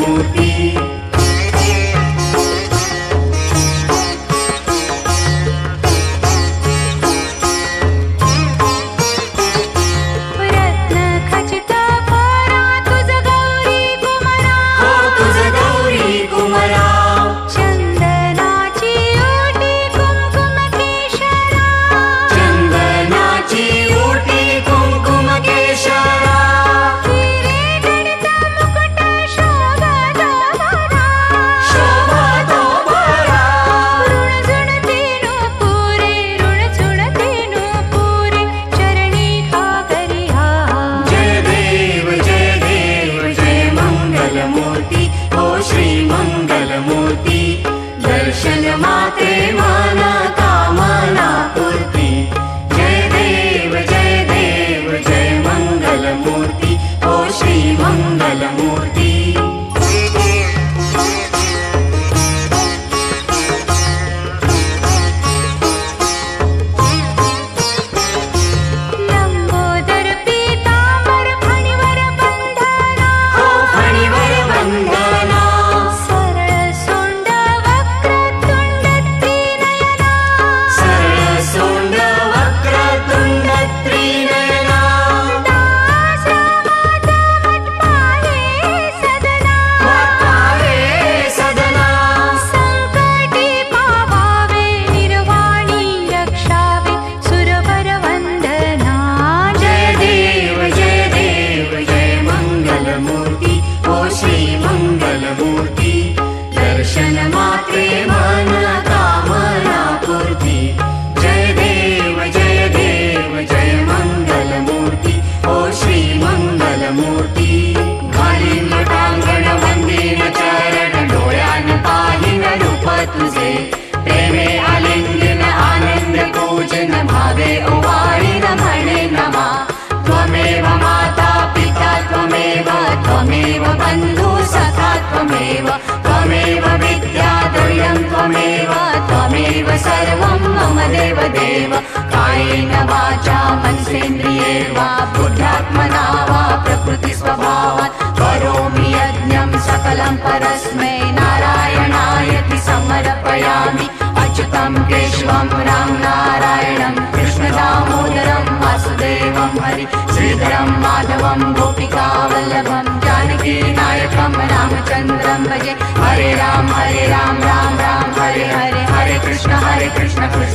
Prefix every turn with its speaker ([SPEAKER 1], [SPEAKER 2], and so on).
[SPEAKER 1] मूर्ति विद्याद्वयं त्वमेव त्वमेव सर्वं मम देवदेव। कायेन वाचा मनसेन्द्रिये वा बुद्ध्यात्मना वा प्रकृतिस्वभावात्। करोमि यज्ञं सकलं परस्मै नारायणायति समर्पयामि। अच्युतं केशवं राम नारायणं कृष्णदामोदरं वासुदेवं हरि श्रीधरं माधवं गोपिकावल्लभं जानकी कम रामचन्द्रं भजे हरे राम हरे राम राम राम, हरे हरे। हरे कृष्ण हरे कृष्ण कृष्ण।